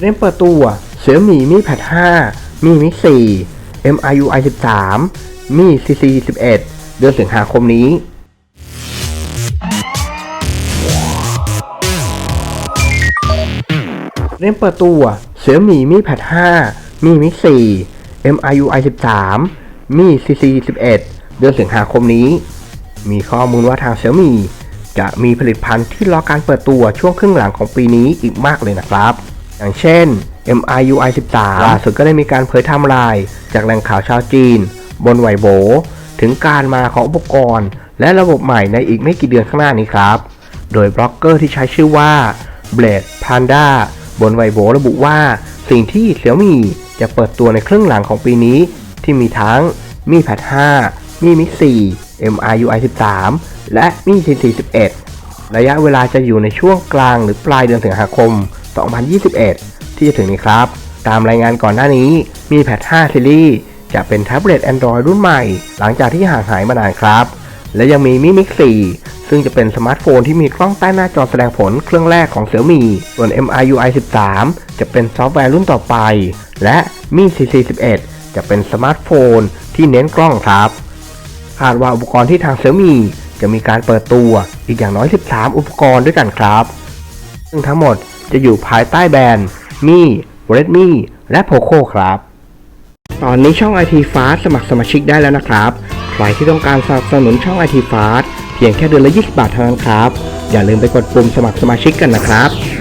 เริ่มเปิดตัวเสือหมีมีแพด5มีมิ4 MIUI 13 มี CC 11เดือนสิงหาคมนี้เริ่มเปิดตัวเสือหมีมีแพด5มีมิ4 MIUI 13 มี CC 11เดือนสิงหาคมนี้ มีข้อมูลว่าทางเสี่ยมี่จะมีผลิตภัณฑ์ที่รอการเปิดตัวช่วงครึ่งหลังของปีนี้อีกมากเลยนะครับ อย่างเช่น MIUI 13ล่าสุดก็ได้มีการเผยไทม์ไลน์จากแหล่งข่าวชาวจีน บนไวโบ ถึงการมาของอุปกรณ์ และระบบใหม่ในอีกไม่กี่เดือนข้างหน้านี้ครับ โดยบล็อกเกอร์ที่ใช้ชื่อว่า Blade Panda บนไวโบระบุว่า สิ่งที่เสี่ยมี่จะเปิดตัวในครึ่งหลังของปีนี้ ที่มีทั้งมีแพด5มีมิก4 MIUI 13 และมี CC 11ระยะเวลาจะอยู่ในช่วงกลางหรือปลายเดือนสิงหาคม 2021 ที่จะถึงนี้ครับ ตามรายงานก่อนหน้านี้มีแพด5ซีรีส์จะเป็นแท็บเล็ต Android รุ่นใหม่ หลังจากที่ห่างหายมานานครับ และยังมีมิมิก4ซึ่งจะเป็นสมาร์ทโฟนที่มีกล้องใต้หน้าจอแสดงผลเครื่องแรกของเสี่ยมี่ส่วน MIUI 13 จะเป็นซอฟต์แวร์รุ่นต่อไป และมี CC 11 จะเป็นสมาร์ทโฟนที่เน้นกล้องครับคาดว่าอุปกรณ์ที่ทางเซี่ยมี่จะมีการเปิดตัวอีกอย่างน้อย 13 อุปกรณ์ด้วยกันครับ ซึ่งทั้งหมด จะอยู่ภายใต้แบรนด์มี่ Redmi และ Poco ครับ ตอนนี้ช่อง IT Fast สมัครสมาชิกได้แล้วนะครับ ใครที่ต้องการสนับสนุนช่อง IT Fast เพียงแค่เดือนละ 20 บาทเท่านั้นครับ อย่าลืมไปกดปุ่มสมัครสมาชิกกันนะครับ